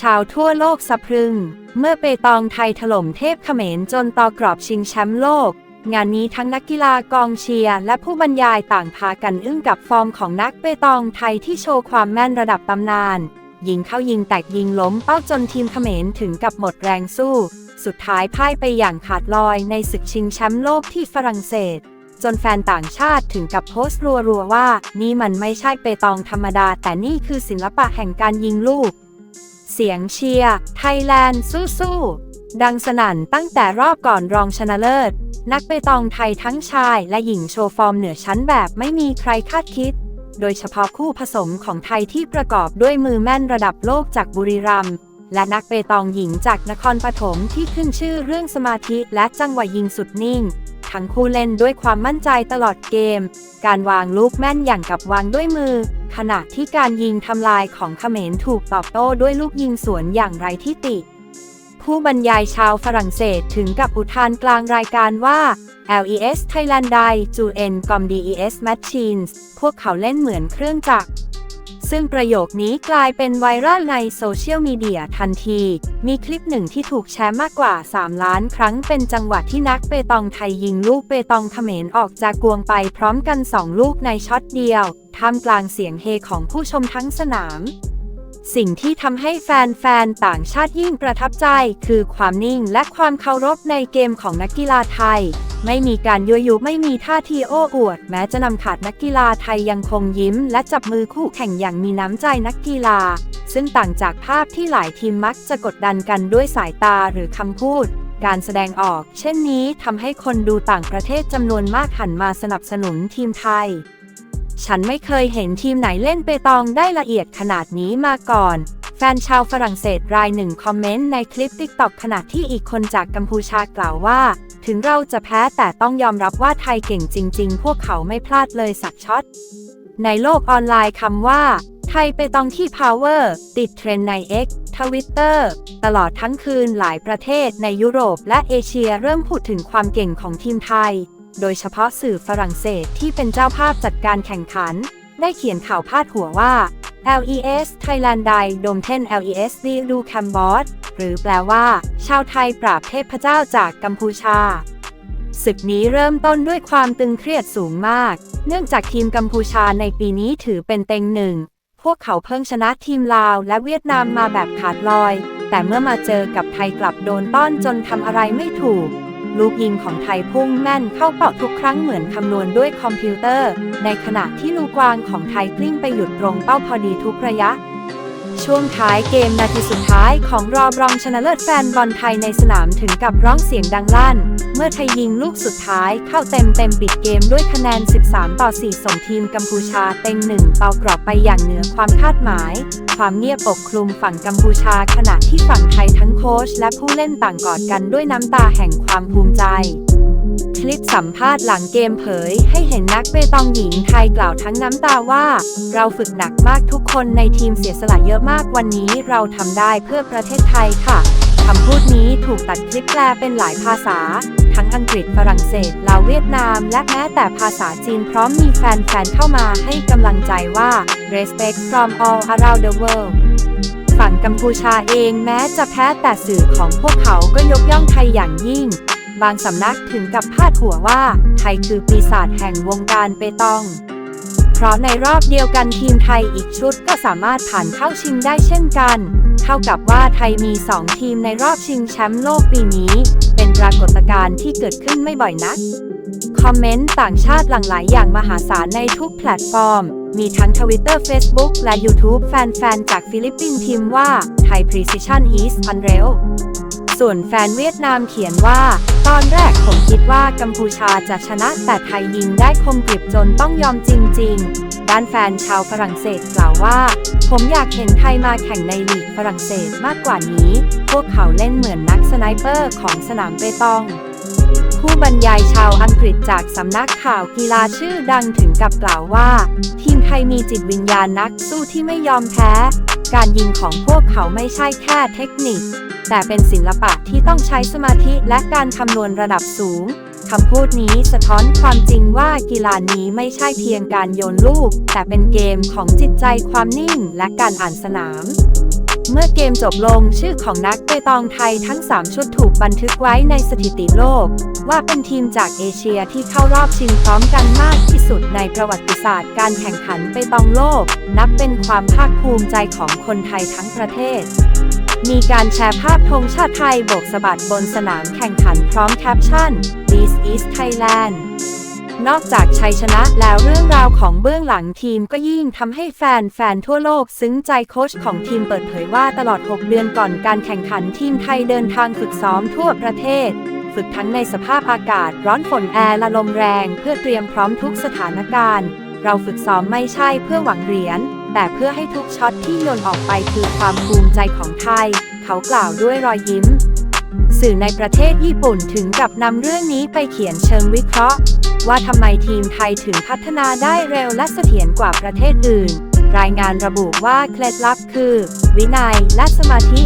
ชาวทั่วโลกสะพรึง เมื่อเปตองไทยถล่มเทพเขมรจนต่อกรอบชิงแชมป์โลก งานนี้ทั้งนักกีฬากองเชียร์และผู้บรรยายต่างพากันอึ้งกับฟอร์มของนักเปตองไทยที่โชว์ความแม่นระดับตำนาน ยิงเข้ายิงแตกยิงล้มเป้าจนทีมเขมรถึงกับหมดแรงสู้ สุดท้ายพ่ายไปอย่างขาดลอยในศึกชิงแชมป์โลกที่ฝรั่งเศส จนแฟนต่างชาติถึงกับโพสต์รัวๆว่า นี่มันไม่ใช่เปตองธรรมดา แต่นี่คือศิลปะแห่งการยิงลูก เสียงเชียร์ไทยแลนด์สู้ๆดังสนั่นตั้งแต่รอบก่อนรองชนะเลิศ นักเปตองไทยทั้งชายและหญิงโชว์ฟอร์มเหนือชั้นแบบไม่มีใครคาดคิด โดยเฉพาะคู่ผสมของไทยที่ประกอบด้วยมือแม่นระดับโลกจากบุรีรัมย์และนักเปตองหญิงจากนครปฐมที่ขึ้นชื่อเรื่องสมาธิและจังหวะยิงสุดนิ่ง ทั้งคู่เล่นด้วยความมั่นใจตลอดเกม การวางลูกแม่นอย่างกับวางด้วยมือ ขณะที่การยิงทำลายของเขมรถูกตอบโต้ด้วยลูกยิงสวนอย่างไรที่ติ ผู้บรรยายชาวฝรั่งเศสถึงกับอุทานกลางรายการว่า LES Thailand ไดจูเอ็นกอม DES Machines พวกเขาเล่นเหมือนเครื่องจักร ซึ่งประโยคนี้กลายเป็นไวรัลในโซเชียลมีเดียทันที มีคลิปหนึ่งที่ถูกแชร์มากกว่า 3 ล้านครั้งเป็นจังหวะที่นักเปตองไทยยิงลูกเปตองเขมรออกจากกวงไปพร้อมกัน 2 ลูกในช็อตเดียว ท่ามกลางเสียงเฮของผู้ชมทั้งสนาม สิ่งที่ทำให้แฟนๆ ต่างชาติยิ่งประทับใจ คือความนิ่งและความเคารพในเกมของนักกีฬาไทย ไม่มีการยั่วยุไม่มีท่าทีโอ้อวด แม้จะนำขาดนักกีฬาไทยยังคงยิ้ม และจับมือคู่แข่งอย่างมีน้ำใจนักกีฬา ซึ่งต่างจากภาพที่หลายทีมมักจะกดดันกันด้วยสายตาหรือคำพูดการแสดงออก เช่นนี้ทำให้คนดูต่างประเทศจำนวนมากหันมาสนับสนุนทีมไทย ฉันไม่เคยเห็นทีมไหนเล่นเปตองได้ละเอียดขนาดนี้มาก่อน แฟนชาวฝรั่งเศสรายหนึ่งคอมเมนต์ในคลิปติ๊กต็อกขณะที่อีกคนจากกัมพูชากล่าวว่า ถึงเราจะแพ้แต่ต้องยอมรับว่าไทยเก่งจริง ๆ พวกเขาไม่พลาดเลยสักช็อต ในโลกออนไลน์คำว่า ไทยไปตองที่ Power ติดเทรนด์ใน X ทวิตเตอร์ตลอดทั้งคืนหลายประเทศในยุโรปและเอเชียเริ่มพูดถึงความเก่งของทีมไทย โดยเฉพาะสื่อฝรั่งเศสที่เป็นเจ้าภาพจัดการแข่งขัน ได้เขียนข่าวพาดหัวว่า LES Thailand ไดโดมเทน LES ดีดูแคมบอสหรือแปลว่า ชาวไทยปราบเทพเจ้าจากกัมพูชา ศึกนี้เริ่มต้นด้วยความตึงเครียดสูงมาก เนื่องจากทีมกัมพูชาในปีนี้ถือเป็นเต็งหนึ่ง พวกเขาเพิ่งชนะทีมลาวและเวียดนามมาแบบขาดลอย แต่เมื่อมาเจอกับไทยกลับโดนต้อนจนทำอะไรไม่ถูก ลูกยิงของไทยพุ่งแม่นเข้าเป้าทุกครั้งเหมือนคำนวณด้วยคอมพิวเตอร์ ในขณะที่ลูกกวางของไทยกลิ้งไปหยุดตรงเป้าพอดีทุกระยะ ช่วงท้ายเกมนาทีสุดท้ายของรอบรองชนะเลิศแฟนบอลไทยในสนามถึงกับร้องเสียงดังลั่น เมื่อไทยยิงลูกสุดท้ายเข้าเต็มเต็มปิดเกมด้วยคะแนน 13 ต่อ 4 ส่งทีมกัมพูชาเต็งหนึ่งเตากรอบไปอย่างเหนือความคาดหมาย ความเงียบปกคลุมฝั่งกัมพูชา ขณะที่ฝั่งไทยทั้งโค้ชและผู้เล่นต่างกอดกันด้วยน้ำตาแห่งความภูมิใจ คลิปสัมภาษณ์หลังเกมเผย ให้เห็นนักเปตองหญิงไทยกล่าวทั้งน้ำตาว่า เราฝึกหนักมากทุกคนในทีมเสียสละเยอะมากวันนี้เราทำได้เพื่อประเทศไทยค่ะำพูดนี้ถูกตัดคลิปแปลเป็นหลายภาษา ทั้งอังกฤษฝรั่งเศสลาวเวียดนาม และแม้แต่ภาษาจีนพร้อมมีแฟนๆเข้ามาให้กำลังใจว่า respect from all around the world ฝั่งกัมพูชาเองแม้จะแพ้แต่สื่อของพวกเขาก็ยกย่องไทยอย่างยิ่ง บางสำนักถึงกับพาดหัวว่า ไทยคือปีศาจแห่งวงการเปตอง เพราะในรอบเดียวกันทีมไทยอีกชุดก็สามารถผ่านเข้าชิงได้เช่นกัน ท่ากับว่าไทยมี 2 ทีมในรอบชิงแชมป์โลกปีนี้ เป็นปรากฏการณ์ที่เกิดขึ้นไม่บ่อยนัก คอมเมนต์ต่างชาติหลั่งไหลอย่างมหาศาลในทุกแพลตฟอร์ม มีทั้ง Twitter Facebook และ YouTube แฟนๆ จากฟิลิปปินส์ทีมว่าไทย Precision is unreal ส่วนแฟนเวียดนามเขียนว่า ตอนแรกผมคิดว่ากัมพูชาจะชนะแต่ไทยยิงได้คมกริบจนต้องยอมจริง ๆ ด้านแฟนชาวฝรั่งเศสกล่าวว่า ผมอยากเห็นไทยมาแข่งในลีกฝรั่งเศสมากกว่านี้ พวกเขาเล่นเหมือนนักสไนเปอร์ของสนามเปตองผู้บรรยายชาวอังกฤษจากสำนักข่าวกีฬาชื่อดังถึงกับกล่าวว่า ทีมไทยมีจิตวิญญาณนักสู้ที่ไม่ยอมแพ้ การยิงของพวกเขาไม่ใช่แค่เทคนิค แต่เป็นศิลปะที่ต้องใช้สมาธิและการคำนวณระดับสูงคำพูดนี้สะท้อนความจริงว่ากีฬานี้ไม่ใช่เพียงการโยนลูก แต่เป็นเกมของจิตใจความนิ่งและการอ่านสนาม เมื่อเกมจบลงชื่อของนักเปตองไทยทั้ง 3 ชุดถูกบันทึกไว้ในสถิติโลก ว่าเป็นทีมจากเอเชียที่เข้ารอบชิงพร้อมกันมากที่สุดในประวัติศาสตร์การแข่งขันเปตองโลก นับเป็นความภาคภูมิใจของคนไทยทั้งประเทศ มีการแชร์ภาพธงชาติไทยโบกสะบัดบนสนามแข่งขันพร้อมแคปชั่น This is Thailand นอกจากชัยชนะแล้วเรื่องราวของเบื้องหลังทีมก็ยิ่งทำให้แฟนแฟนทั่วโลกซึ้งใจโค้ชของทีมเปิดเผยว่าตลอด 6 เดือนก่อนการแข่งขันทีมไทยเดินทางฝึกซ้อมทั่วประเทศ ฝึกทั้งในสภาพอากาศร้อนฝนแอร์ละลมแรง เพื่อเตรียมพร้อมทุกสถานการณ์ เราฝึกซ้อมไม่ใช่เพื่อหวังเหรียญ แต่เพื่อให้ทุกช็อตที่โยนออกไปคือความภูมิใจของไทย เขากล่าวด้วยรอยยิ้ม สื่อในประเทศญี่ปุ่นถึงกับนำเรื่องนี้ไปเขียนเชิงวิเคราะห์ ว่าทำไมทีมไทยถึงพัฒนาได้เร็วและเสถียรกว่าประเทศอื่น รายงานระบุว่าเคล็ดลับคือ วินัยและสมาธิ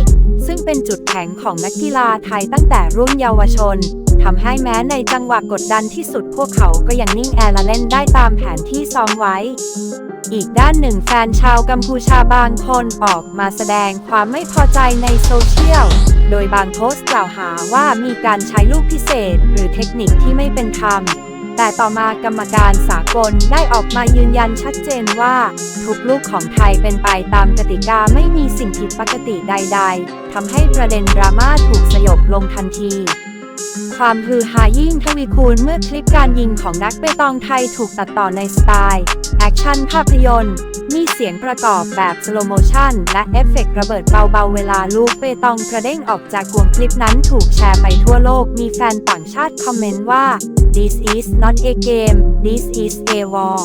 ซึ่งเป็นจุดแข็งของนักกีฬาไทยตั้งแต่รุ่นเยาวชนทำให้แม้ในจังหวะกดดันที่สุดพวกเขาก็ยังนิ่งแอและเล่นได้ตามแผนที่ซ้อมไว้ อีกด้านหนึ่งแฟนชาวกัมพูชาบางคนออกมาแสดงความไม่พอใจในโซเชียล โดยบางโพสต์กล่าวหาว่ามีการใช้ลูกพิเศษ หรือเทคนิคที่ไม่เป็นธรรม แต่ต่อมากรรมการสากลได้ออกมายืนยันชัดเจนว่า ทุกลูกของไทยเป็นไปตามกติกาไม่มีสิ่งผิดปกติใด ๆทำให้ประเด็นดราม่าถูกสยบลงทันทีความฮือฮายิ่งทวีคูณเมื่อคลิปการยิงของนักเปตองไทยถูกตัดต่อในสไตล์ คชั่นภาพยนตร์ มีเสียงประกอบแบบสโลโมชันและเอฟเฟกต์ระเบิดเบาๆ เวลาลูกเปตองกระเด้งออกจากกวงคลิปนั้นถูกแชร์ไปทั่วโลก มีแฟนต่างชาติคอมเมนต์ว่า this is not a game this is a war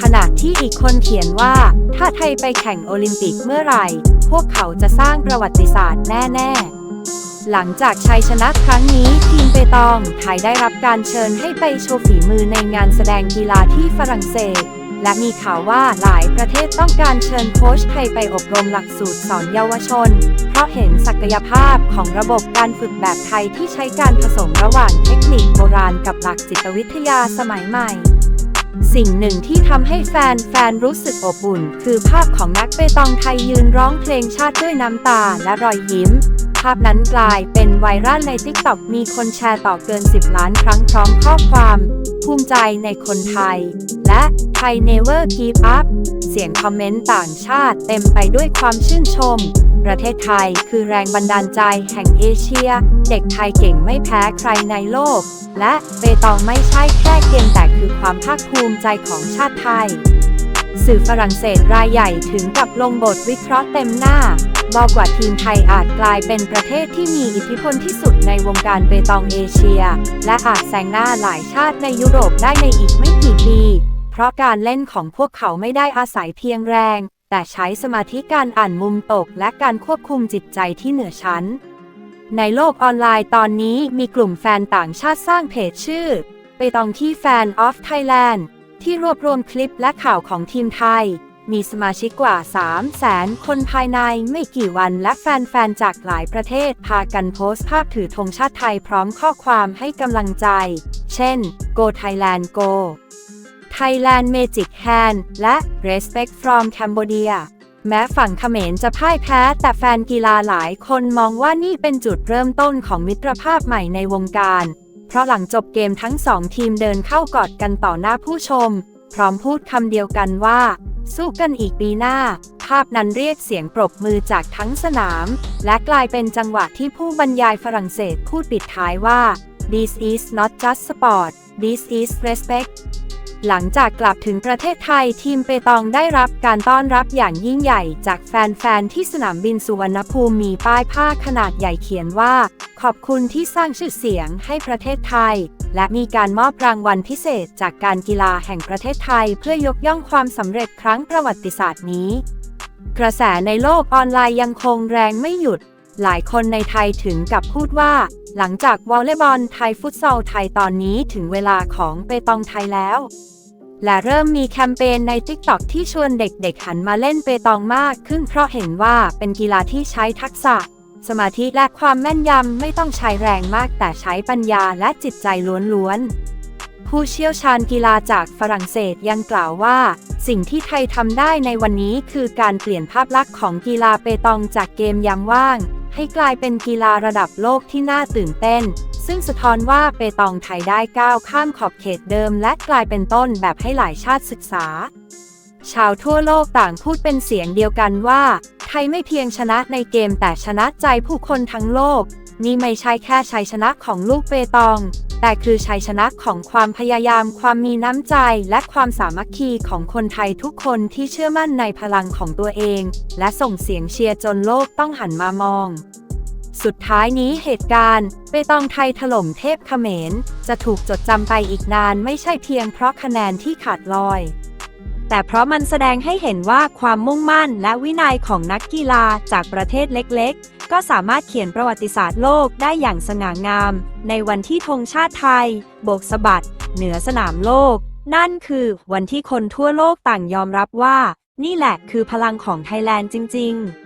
ขณะที่อีกคนเขียนว่า ถ้าไทยไปแข่งโอลิมปิกเมื่อไหร่ พวกเขาจะสร้างประวัติศาสตร์แน่ๆหลังจากชัยชนะครั้งนี้ ทีมเปตองไทยได้รับการเชิญให้ไปโชว์ฝีมือในงานแสดงกีฬาที่ฝรั่งเศส และมีข่าวว่าหลายประเทศต้องการเชิญโค้ชไทยไปอบรมหลักสูตรสอนเยาวชน เพราะเห็นศักยภาพของระบบการฝึกแบบไทยที่ใช้การผสมระหว่างเทคนิคโบราณกับหลักจิตวิทยาสมัยใหม่สิ่งหนึ่งที่ทำให้แฟนแฟนรู้สึกอบอุ่น คือภาพของนักเปตองไทยยืนร้องเพลงชาติด้วยน้ำตาและรอยยิ้ม ภาพนั้นกลายเป็นไวรัลใน t ิ k t o k มีคนแชร์ต่อเกิน 10 ล้านครั้งพร้อมข้อความ ภูมิใจในคนไทย และ ย never give up เสียงคอมเมนต์ต่างชาติเต็มไปด้วยความชื่นชม ประเทศไทยคือแรงบันดาลใจแห่งเอเชีย เด็กไทยเก่งไม่แพ้ใครในโลก และเปตองไม่ใช่แค่เกมแต่คือความภาคภูมิใจของชาติไทย สื่อฝรั่งเศสรายใหญ่ถึงกับลงบทวิเคราะห์เต็มหน้า บอกว่าทีมไทยอาจกลายเป็นประเทศที่มีอิทธิพลที่สุดในวงการเปตองเอเชีย และอาจแซงหน้าหลายชาติในยุโรปได้ในอีกไม่กี่ปี เพราะการเล่นของพวกเขาไม่ได้อาศัยเพียงแรง แต่ใช้สมาธิการอ่านมุมตก และการควบคุมจิตใจที่เหนือชั้น ในโลกออนไลน์ตอนนี้มีกลุ่มแฟนต่างชาติสร้างเพจชื่อไปตองที่แฟน of Thailand ที่รวบรวมคลิปและข่าวของทีมไทย มีสมาชิกกว่า 3 0 0แสนคนภายในไม่กี่วันและแฟน ๆ จากหลายประเทศ พากันโพสต์ภาพถือธงชาติไทยพร้อมข้อความให้กำลังใจ เช่น Go Thailand Go Thailand Magic Hand และ Respect from Cambodia แม้ฝั่งเขมรจะพ่ายแพ้ แต่แฟนกีฬาหลายคนมองว่านี่เป็นจุดเริ่มต้นของมิตรภาพใหม่ในวงการ เพราะหลังจบเกมทั้งสองทีมเดินเข้ากอดกันต่อหน้าผู้ชม พร้อมพูดคำเดียวกันว่า สู้กันอีกปีหน้า ภาพนั้นเรียกเสียงปรบมือจากทั้งสนาม และกลายเป็นจังหวะที่ผู้บรรยายฝรั่งเศสพูดปิดท้ายว่า this is not just sport this is respect หลังจากกลับถึงประเทศไทยทีมเปตองได้รับการต้อนรับอย่างยิ่งใหญ่ จากแฟน ๆ ที่สนามบินสุวรรณภูมิมีป้ายผ้าขนาดใหญ่เขียนว่า ขอบคุณที่สร้างชื่อเสียงให้ประเทศไทย และมีการมอบรางวัลพิเศษจากการกีฬาแห่งประเทศไทย เพื่อยกย่องความสำเร็จครั้งประวัติศาสตร์นี้ กระแสในโลกออนไลน์ยังคงแรงไม่หยุด หลายคนในไทยถึงกับพูดว่า หลังจากวอลเลย์บอลไทยฟุตซอลไทยตอนนี้ถึงเวลาของเปตองไทยแล้ว และเริ่มมีแคมเปญใน TikTok ที่ชวนเด็กๆหันมาเล่นเปตองมากขึ้น เพราะเห็นว่าเป็นกีฬาที่ใช้ทักษะ สมาธิและความแม่นยำไม่ต้องใช้แรงมากแต่ใช้ปัญญาและจิตใจล้วนๆผู้เชี่ยวชาญกีฬาจากฝรั่งเศสยังกล่าวว่า สิ่งที่ไทยทำได้ในวันนี้คือการเปลี่ยนภาพลักษณ์ของกีฬาเปตองจากเกมยามว่าง ให้กลายเป็นกีฬาระดับโลกที่น่าตื่นเต้น ซึ่งสะท้อนว่าเปตองไทยได้ก้าวข้ามขอบเขตเดิม และกลายเป็นต้นแบบให้หลายชาติศึกษา ชาวทั่วโลกต่างพูดเป็นเสียงเดียวกันว่า ไทยไม่เพียงชนะในเกมแต่ชนะใจผู้คนทั้งโลก นี่ไม่ใช่แค่ชัยชนะของลูกเปตอง แต่คือชัยชนะของความพยายาม ความมีน้ำใจ และความสามัคคีของคนไทยทุกคนที่เชื่อมั่นในพลังของตัวเอง และส่งเสียงเชียร์จนโลกต้องหันมามอง สุดท้ายนี้เหตุการณ์เปตองไทยถล่มเทพเขมร จะถูกจดจำไปอีกนานไม่ใช่เพียงเพราะคะแนนที่ขาดลอยแต่เพราะมันแสดงให้เห็นว่าความมุ่งมั่นและวินัยของนักกีฬาจากประเทศเล็ก ก็สามารถเขียนประวัติศาสตร์โลกได้อย่างสง่างาม ในวันที่ธงชาติไทย โบกสะบัด เหนือสนามโลก นั่นคือวันที่คนทั่วโลกต่างยอมรับว่า นี่แหละคือพลังของไทยแลนด์จริง ๆ